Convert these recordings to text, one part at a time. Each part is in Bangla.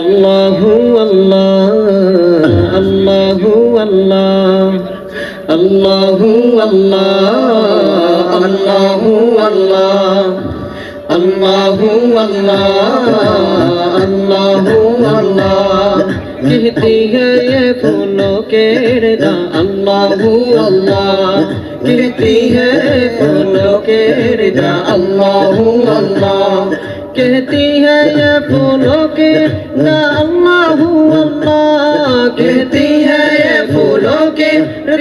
আল্লাহু আল্লাহ আল্লাহু আল্লাহ আল্লাহু আল্লাহ আল্লাহু আল্লাহ আল্লাহু আল্লাহ আল্লাহু আল্লাহ कहती है ये फूलों के रदा अल्लाहू अल्लाह कहती है फूलों के रदा अल्लाह अल्लाह कहती है ये फूलों के ना अल्लाह अल्लाह कहती है ये फूलों के ना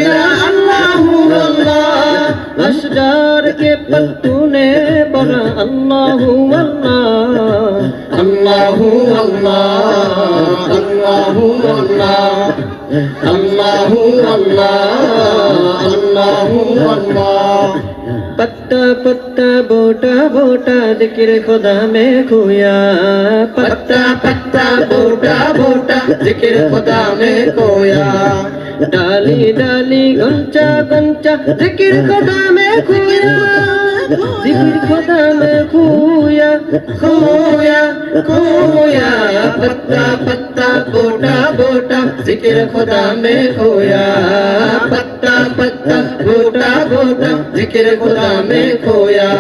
अल्लाह अल्लाह अशजार के पत्तों ने बना अल्लाह अल्लाह अल्लाह अल्लाह अल्लाह अल्लाह अल्लाह अल्लाह अल्लाह अल्लाह पत्ता बोटा बोटा जिक्र खुदा में खोया पत्ता पत्ता बोटा बोटा जिक्र खुदा में खोया डाली डाली गुंचा गुंचा जिक्र खुदा में खोया जिक्र खुदा में खोया खोया खोया पत्ता पत्ता बोटा बोटा जिक्र खुदा में खोया पत्ता पत्ता बोटा बोटा জিকির গোলামে খোয়া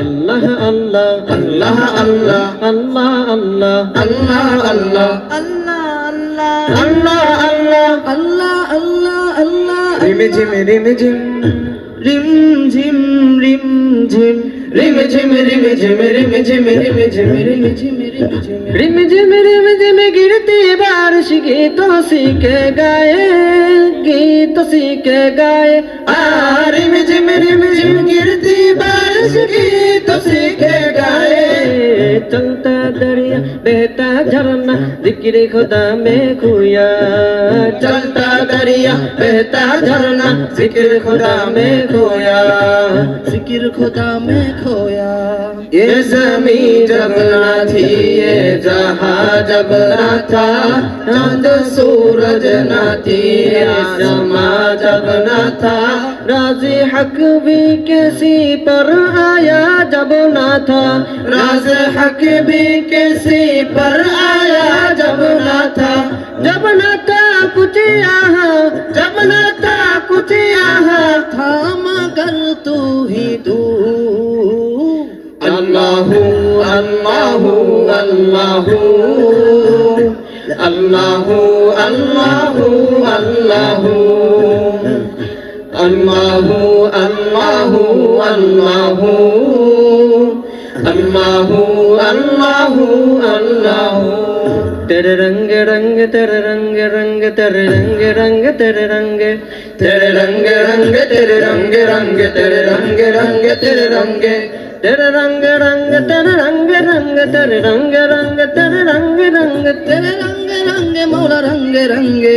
আল্লাহ আল্লাহ আল্লাহ আল্লাহ আল্লাহ আল্লাহ আল্লাহ আল্লাহ আল্লাহ আল্লাহ আল্লাহ আল্লাহ আল্লাহ আল্লাহ রিম ঝিম রিম ঝিম রিম ঝিম রিম ঝিম রিম ঝিম রিম ঝিম রিম ঝিম রিম ঝিম রিম ঝিম রিম ঝিম রিম ঝিম गिरती बारिश गीतों सीखे गाए गीत सीखे गाए आ बहता झरना जिक्र खुदा में खुया चलता दरिया बहता झरना जिक्र खुदा में खोया जिक्र खुदा में खोया ये जमी जबना थी ये जहाँ जब ना था चांद सूरज ना थी ये समा जब ना था राजे हक भी किसी पर आया जब ना था राजे हक भी किसी पर आया जब ना था जब ना था कुछ यहाँ जब ना था कुछ यहाँ था मगर तू ही तू अल्लाह अल्लाह अल्लाह अल्लाह अल्लाह अल्लाह அல்லாஹ் அல்லாஹ் அல்லாஹ் அல்லாஹ் அல்லாஹ் அல்லாஹ் தரரங்க ரங்க தரரங்க ரங்க தரரங்க ரங்க தரரங்க தரரங்க ரங்க தரரங்க ரங்க தரரங்க ரங்க தரரங்க தர ரங்க ரங்க தர ரங்க ரங்க தர ரங்க ரங்க தர ரங்க ரங்க தர ரங்க ரங்க மௌல ரங்க ரங்கே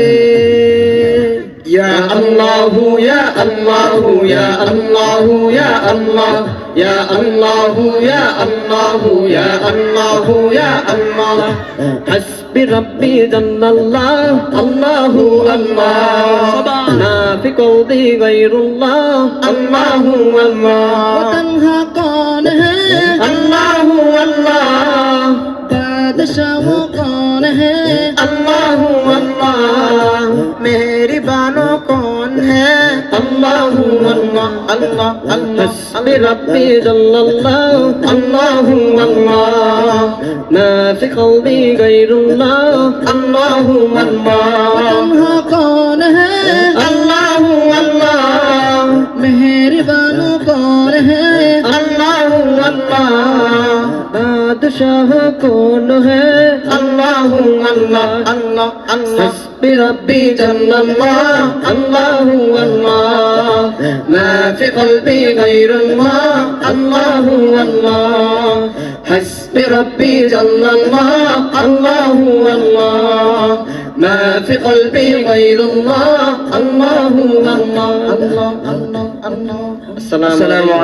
يا الله يا الله يا الله يا الله يا الله يا الله يا الله يا الله حسبي ربي جل الله الله الله ما في قلبي غير الله الله الله وتنها قال ہے اللہ اللہ ما في قلبي غير الله اللهم الله कौन है अल्लाह अल्लाह मेहरबान कौन है अल्लाह अल्लाह बादशाह कौन है अल्लाह अल्लाह अल्लाह अल्लाह ربي ربي جل الله الله والله ما في قلبي غير الله الله والله حسبي ربي جل الله الله والله ما في قلبي غير الله الله والله الله الله الله السلام عليكم